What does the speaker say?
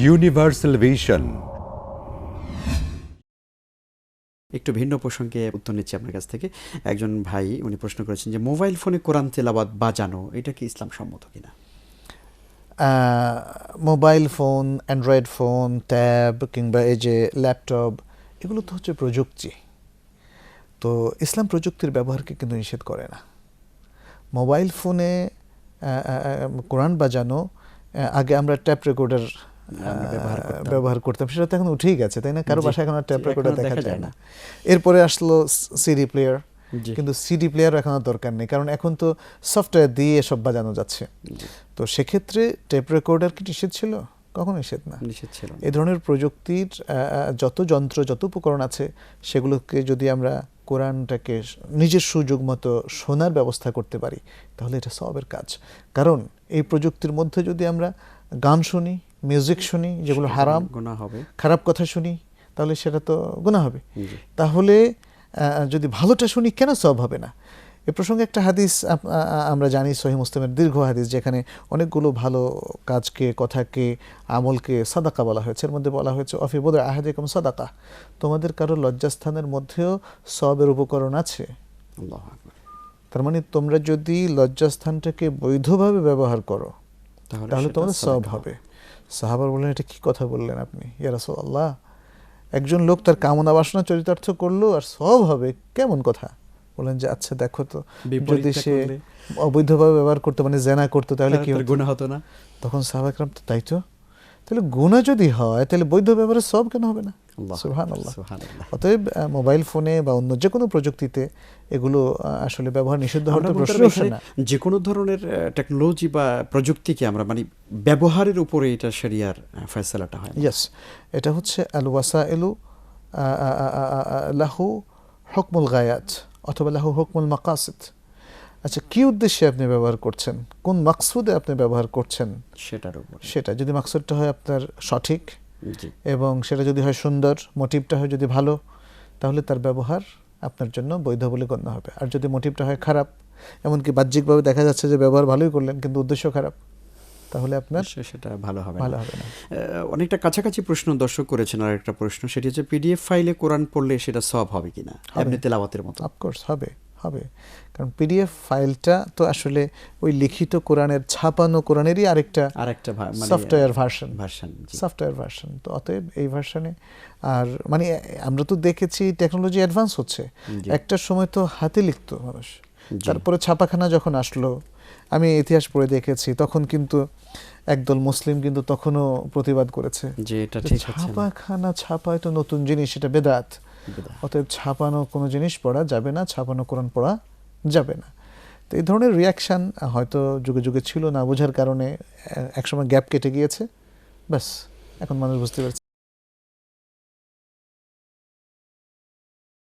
Universal vision একটু ভিন্ন প্রসঙ্গে উত্তর নিচ্ছি আপনার কাছ থেকে। একজন ভাই উনি প্রশ্ন করেছেন যে মোবাইল ফোনে কোরআন তেলাবাদ বাজানো এটা কি ইসলাম সম্মত কিনা? Mobile phone Android phone tab কিংবা এই যে ল্যাপটপ এগুলো তো হচ্ছে প্রযুক্তি। তো ইসলাম প্রযুক্তির ব্যবহারকে কিন্তু নিষেধ করে না। মোবাইল ফোনে কোরআন বাজানো আগে আমরা ট্যাপ রেকর্ডার ব্যবহার করতাম। সেটা তো এখন উঠেই গেছে তাই না? কারও বাসায় এখন আর ট্যাপ রেকর্ডার দেখা যায় না। এরপরে আসলো সিডি প্লেয়ার কিন্তু সিডি প্লেয়ার এখন আর দরকার নেই কারণ এখন তো সফটওয়্যার দিয়ে সব বাজানো যাচ্ছে। তো সেক্ষেত্রে টেপ রেকর্ডার কি নিষেধ ছিল? কখনো নিষেধ না। নিষেধ ছিল। এই ধরনের প্রযুক্তির যত যন্ত্র যত উপকরণ আছে সেগুলোকে যদি আমরা কোরআনটাকে নিজের সুযোগ মতো শোনার ব্যবস্থা করতে পারি তাহলে এটা সবের কাজ। কারণ এই প্রযুক্তির মধ্যে যদি আমরা গান শুনি মিউজিক শুনি যেগুলো হারাম হবে। খারাপ কথা শুনি তাহলে সেটা তো গুণা হবে। তাহলে যদি ভালোটা শুনি কেন সব হবে না? এ প্রসঙ্গে একটা হাদিস আমরা জানি সহি মুসলিমের দীর্ঘ হাদিস যেখানে অনেকগুলো ভালো কাজকে কথাকে আমলকে সাদাকা বলা হয়েছে। এর মধ্যে বলা হয়েছে অফিবোদ আহাদিকম সাদাকা। তোমাদের কারও লজ্জাস্থানের মধ্যেও সবের উপকরণ আছে। তার মানে তোমরা যদি লজ্জাস্থানটাকে বৈধভাবে ব্যবহার করো তাহলে তোমাদের সব হবে। সাহাবার বললেন এটা কি কথা বললেন আপনি? ইয়ারাসল আল্লাহ একজন লোক তার কামনা বাসনা চরিতার্থ করল আর সব হবে কেমন কথা? বলেন যে আচ্ছা দেখো তো যদি সে অবৈধভাবে ব্যবহার করতো মানে জেনা করতো তাহলে কি গুণা হতো? হতো না। তখন সাহাবাকরাম তো তাই তো? তাহলে গুণা যদি হয় তাহলে বৈধ ব্যবহারে সব কেন হবে না? অতএব মোবাইল ফোনে বা অন্য যে কোনো প্রযুক্তিতে এগুলো আসলে ব্যবহার নিষিদ্ধ হওয়ার তো প্রশ্ন আসে না। যে কোনো ধরনের টেকনোলজি বা প্রযুক্তিকে আমরা মানে ব্যবহারের উপরে এটা শরিয়ার আহ, ফয়সালাটা হয় ইয়েস এটা হচ্ছে আল ওয়াসা এলু লাহু হকমুল গায়াত অথবা লাহু হকমুল মাকাসিদ। আচ্ছা কি উদ্দেশ্যে আপনি ব্যবহার করছেন? কোন মাকসুদে আপনি ব্যবহার করছেন? সেটার উপরে। সেটা যদি মাকসুদটা হয় আপনার সঠিক এবং সেটা যদি হয় সুন্দর মোটিভটা হয় যদি ভালো তাহলে তার ব্যবহার আপনার জন্য বৈধ বলে গণ্য হবে। আর যদি মোটিভটা হয় খারাপ এমনকি বাহ্যিকভাবে দেখা যাচ্ছে যে ব্যবহার ভালোই করলেন কিন্তু উদ্দেশ্য খারাপ তাহলে আপনার সেটা ভালো হবে ভালো হবে না। অনেকটা কাছাকাছি প্রশ্ন দর্শক করেছেন আর একটা প্রশ্ন সেটি হচ্ছে পিডিএফ ফাইলে কোরআন পড়লে সেটা সব হবে কিনা? এমনি তেলাওয়াতের মতো। অফকোর্স হবে। হবে। কারণ পিডিএফ ফাইলটা তো আসলে ওই লিখিত কোরআনের ছাপানো কোরআনেরই আরেকটা আর একটা software version version software version তো অতএব এই ভার্সনে আর মানে আমরা তো দেখেছি টেকনোলজি অ্যাডভান্স হচ্ছে। একটা সময় তো হাতে লিখতো মানুষ। তারপরে ছাপাখানা যখন আসলো আমি ইতিহাস পড়ে দেখেছি তখন কিন্তু একদল মুসলিম কিন্তু তখনও প্রতিবাদ করেছে। যে এটা ঠিক ছাপাখানা ছাপায় তো নতুন জিনিস এটা বেদাত। অতএব ছাপানো কোনো জিনিস পড়া যাবে না, ছাপানো কোরআন পড়া যাবে না। তো এই ধরনের রিয়াকশান হয়তো যুগে যুগে ছিল না বোঝার কারণে একসময় গ্যাপ কেটে গিয়েছে। ব্যাস, এখন মানুষ বুঝতে পারছে।